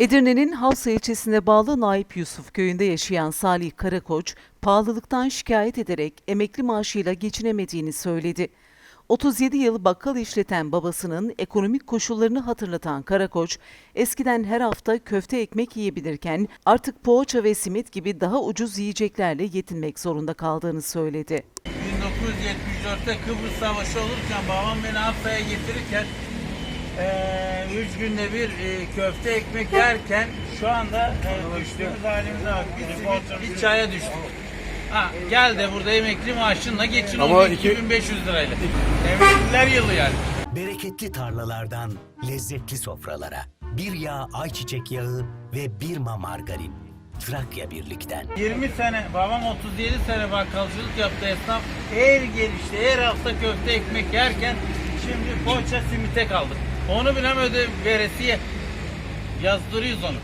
Edirne'nin Havsa ilçesine bağlı Naip Yusuf köyünde yaşayan Salih Karakoç, pahalılıktan şikayet ederek emekli maaşıyla geçinemediğini söyledi. 37 yıl bakkal işleten babasının ekonomik koşullarını hatırlatan Karakoç, eskiden her hafta köfte ekmek yiyebilirken artık poğaça ve simit gibi daha ucuz yiyeceklerle yetinmek zorunda kaldığını söyledi. 1974'te Kıbrıs Savaşı olurken babam beni Hafsa'ya getirirken eee üç günde bir eee, köfte ekmek yerken şu anda eee, düştüğümüz halimize bak. Bir çaya düştük. Ha, gel de burada emekli maaşınla geçin Ama Ama iki- 2500 lirayla. Emekliler yılı yani. Bereketli tarlalardan lezzetli sofralara. Bir yağ ayçiçek yağı ve bir ma margarin. Trakya Birlik'ten. 20 sene, babam 37 sene bakkalcılık yaptı esnaf. Her gelişte, her hafta köfte ekmek yerken şimdi poğaça simite kaldık. Onu bile öde veresiye. Yazdırıyoruz onu.